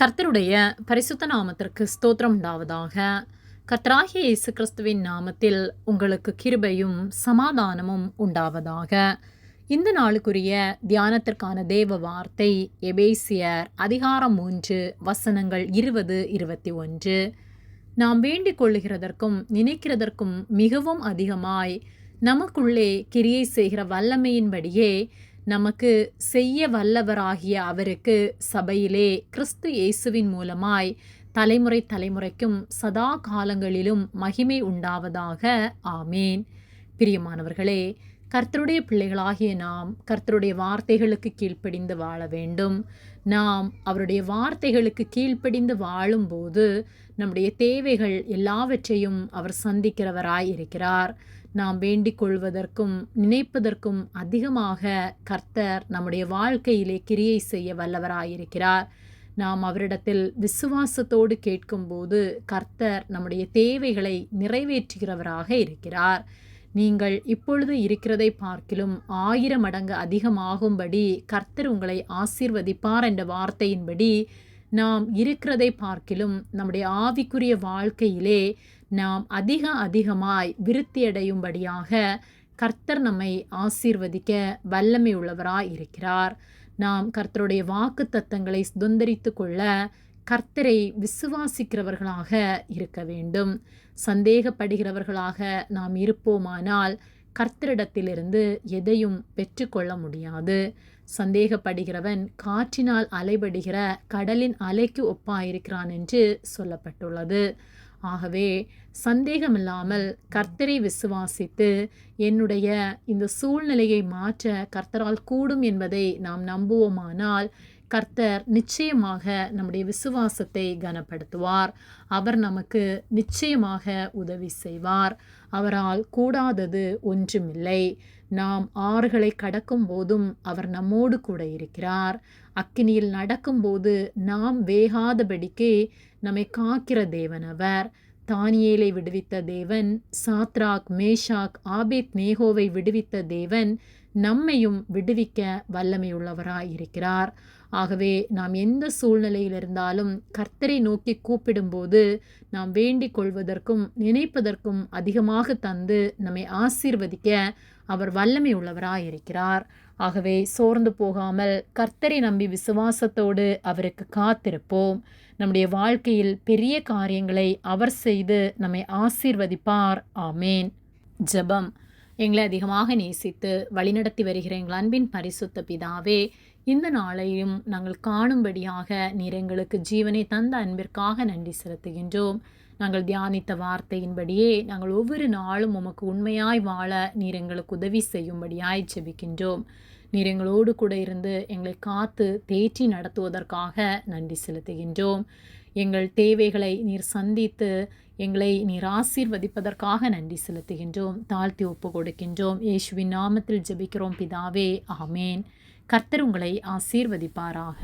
கர்த்தருடைய பரிசுத்த நாமத்திற்கு ஸ்தோத்திரம் உண்டாவதாக. கர்த்தராகிய இயேசு கிறிஸ்துவின் நாமத்தில் உங்களுக்கு கிருபையும் சமாதானமும் உண்டாவதாக. இந்த நாளுக்குரிய தியானத்திற்கான தேவ வார்த்தை எபேசியர் அதிகாரம் மூன்று வசனங்கள் இருபது இருபத்தி ஒன்று. நாம் வேண்டிக் கொள்ளுகிறதற்கும் நினைக்கிறதற்கும் மிகவும் அதிகமாய் நமக்குள்ளே கிரியை செய்கிற வல்லமையின்படியே நமக்கு செய்ய வல்லவராகிய அவருக்கு சபையிலே கிறிஸ்து இயேசுவின் மூலமாய் தலைமுறை தலைமுறைக்கும் சதா காலங்களிலும் மகிமை உண்டாவதாக. ஆமேன். பிரியமானவர்களே கர்த்தருடைய பிள்ளைகளாகிய நாம் கர்த்தருடைய வார்த்தைகளுக்கு கீழ்ப்படிந்து வாழ வேண்டும். நாம் அவருடைய வார்த்தைகளுக்கு கீழ்ப்படிந்து வாழும்போது நம்முடைய தேவைகள் எல்லாவற்றையும் அவர் சந்திக்கிறவராய் இருக்கிறார். நாம் வேண்டிக் கொள்வதற்கும் நினைப்பதற்கும் அதிகமாக கர்த்தர் நம்முடைய வாழ்க்கையிலே கிரியை செய்ய வல்லவராயிருக்கிறார் நாம் அவரிடத்தில் விசுவாசத்தோடு கேட்கும்போது கர்த்தர் நம்முடைய தேவைகளை நிறைவேற்றுகிறவராக இருக்கிறார். நீங்கள் இப்பொழுது இருக்கிறதை பார்க்கிலும் ஆயிரம் மடங்கு அதிகமாகும்படி கர்த்தர் உங்களை ஆசீர்வதிப்பார் என்ற வார்த்தையின்படி நாம் இருக்கிறதை பார்க்கிலும் நம்முடைய ஆவிக்குரிய வாழ்க்கையிலே நாம் அதிக அதிகமாய் விருத்தியடையும்படியாக கர்த்தர் நம்மை ஆசீர்வதிக்க வல்லமை உள்ளவராய் இருக்கிறார் நாம் கர்த்தருடைய வாக்கு தத்தங்களை சுதந்திரித்து கொள்ள கர்த்தரை விசுவாசிக்கிறவர்களாக இருக்க வேண்டும். சந்தேகப்படுகிறவர்களாக நாம் இருப்போமானால் கர்த்தரிடத்திலிருந்து எதையும் பெற்றுக்கொள்ள முடியாது. சந்தேகப்படுகிறவன் காற்றினால் அலைபடுகிற கடலின் அலைக்கு ஒப்பாயிருக்கிறான் என்று சொல்லப்பட்டுள்ளது. ஆகவே சந்தேகமில்லாமல் கர்த்தரை விசுவாசித்து என்னுடைய இந்த சூழ்நிலையை மாற்ற கர்த்தரால் கூடும் என்பதை நாம் நம்புவோமானால் கர்த்தர் நிச்சயமாக நம்முடைய விசுவாசத்தை கனப்படுத்துவார். அவர் நமக்கு நிச்சயமாக உதவி செய்வார். அவரால் கூடாதது ஒன்றுமில்லை. நாம் ஆறுகளை கடக்கும் போதும் அவர் நம்மோடு கூட இருக்கிறார். அக்கினியில் நடக்கும்போது நாம் வேகாதபடிக்கு நம்மை காக்கிற தேவன் அவர். தானியேலை விடுவித்த தேவன் சாத்ராக் மேஷாக் ஆபேத் நேகோவை விடுவித்த தேவன் நம்மையும் விடுவிக்க வல்லமையுள்ளவராய் இருக்கிறார். ஆகவே நாம் எந்த சூழ்நிலையில் இருந்தாலும் கர்த்தரை நோக்கி கூப்பிடும்போது நாம் வேண்டிக் கொள்வதற்கும் நினைப்பதற்கும் அதிகமாக தந்து நம்மை ஆசீர்வதிக்க அவர் வல்லமை உள்ளவராயிருக்கிறார் ஆகவே சோர்ந்து போகாமல் கர்த்தரை நம்பி விசுவாசத்தோடு அவருக்கு காத்திருப்போம். நம்முடைய வாழ்க்கையில் பெரிய காரியங்களை அவர் செய்து நம்மை ஆசீர்வதிப்பார். ஆமேன். ஜபம். எங்களை அதிகமாக நேசித்து வழிநடத்தி வருகிற எங்கள் அன்பின் பரிசுத்த பிதாவே இந்த நாளையும் நாங்கள் காணும்படியாக நீர் எங்களுக்கு ஜீவனை தந்த அன்பிற்காக நன்றி செலுத்துகின்றோம். நாங்கள் தியானித்த வார்த்தையின்படியே நாங்கள் ஒவ்வொரு நாளும் உமக்கு உண்மையாய் வாழ நீர் எங்களுக்கு உதவி செய்யும்படியாய் ஜெபிக்கின்றோம். நீர் எங்களோடு கூட இருந்து எங்களை காத்து தேற்றி நடத்துவதற்காக நன்றி செலுத்துகின்றோம். எங்கள் தேவைகளை நீர் சந்தித்து எங்களை நீர் ஆசீர்வதிப்பதற்காக நன்றி செலுத்துகின்றோம். தாழ்த்தி ஒப்பு கொடுக்கின்றோம். இயேசுவின் நாமத்தில் ஜெபிக்கிறோம் பிதாவே. ஆமேன். கர்த்தர் உங்களை ஆசீர்வதிப்பாராக.